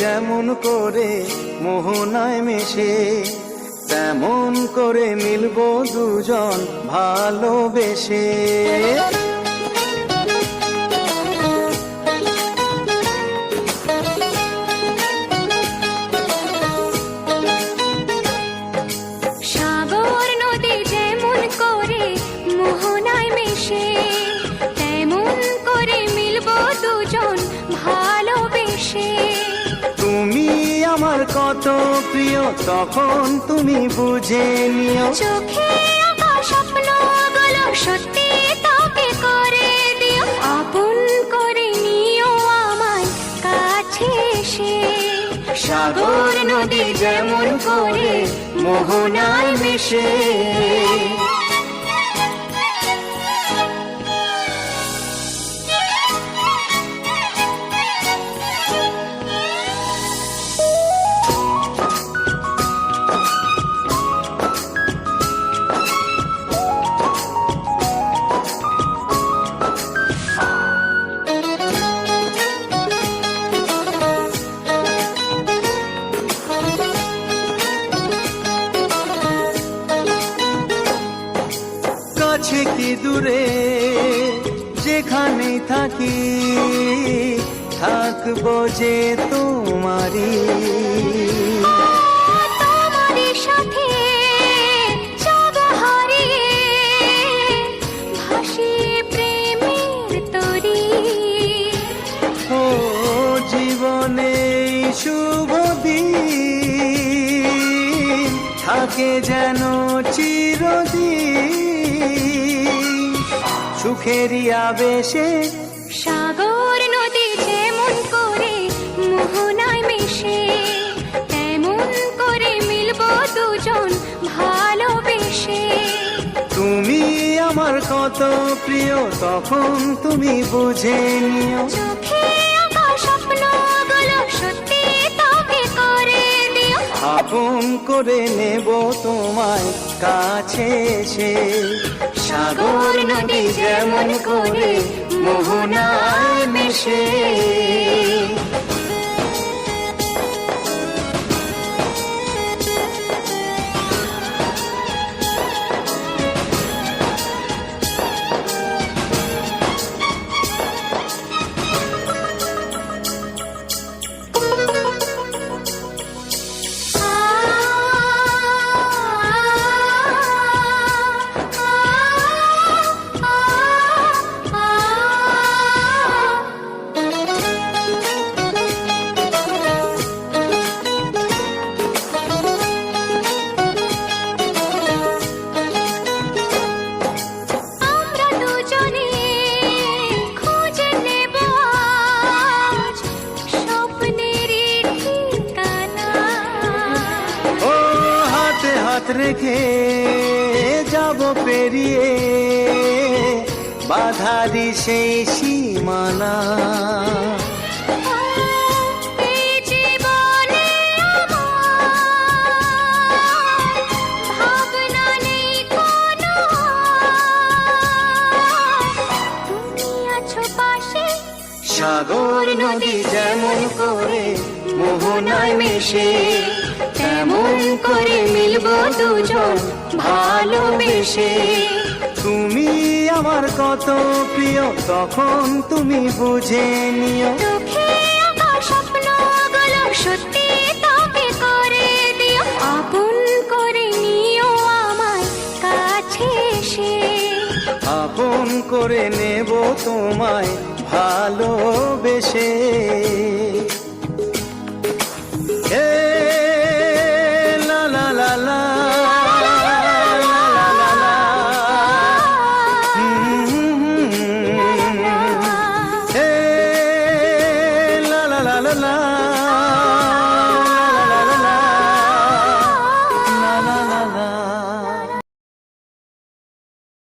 যেমন করে মোহনায় মেশে তেমন করে মিলব দুজন ভালোবেসে। আমার কত প্রিয়, তখন তুমি বুঝে নিও। চোখে আঁকা স্বপ্নগুলো সত্যি তবে করে দিও। আপন করে নিও আমায় কাছে সাগর নদী যেমন করে মোহনায় মেশে। যেখানে থাকি থাকব যে তোমারি তোমারই শুভ দিন থাকে যেন চিরদিন। সুখেরই আবেশে। সাগর নদী যেমন করে মোহনায় মেশে। তেমন করে মিলব দুজন ভালোবেসে। তুমি আমার কত প্রিয় তখন তুমি বুঝে নিও। চোখে আঁকা স্বপ্নগুলো সত্যি তবে করে দিও। আপন করে নেব তোমায় কাছে এসে। সাগর নদী যেমন করে মোহনায় মেশে। হাতে রেখে যাব পেরিয়ে। বাধারি সেই সীমানা। সাগর নদী যেমন করে মোহনায় মেশে। তেমন করে মিলব দুজন? ভালোবেসে। তুমি আমার কত প্রিয় তখন তুমি বুঝে নিও। চোখে স্বপ্নগুলো সত্যি তবে করে দিও। আপন করে নিও আমায় কাছে এসে। আপন করে নেব তোমায় ভালোবেসে। la la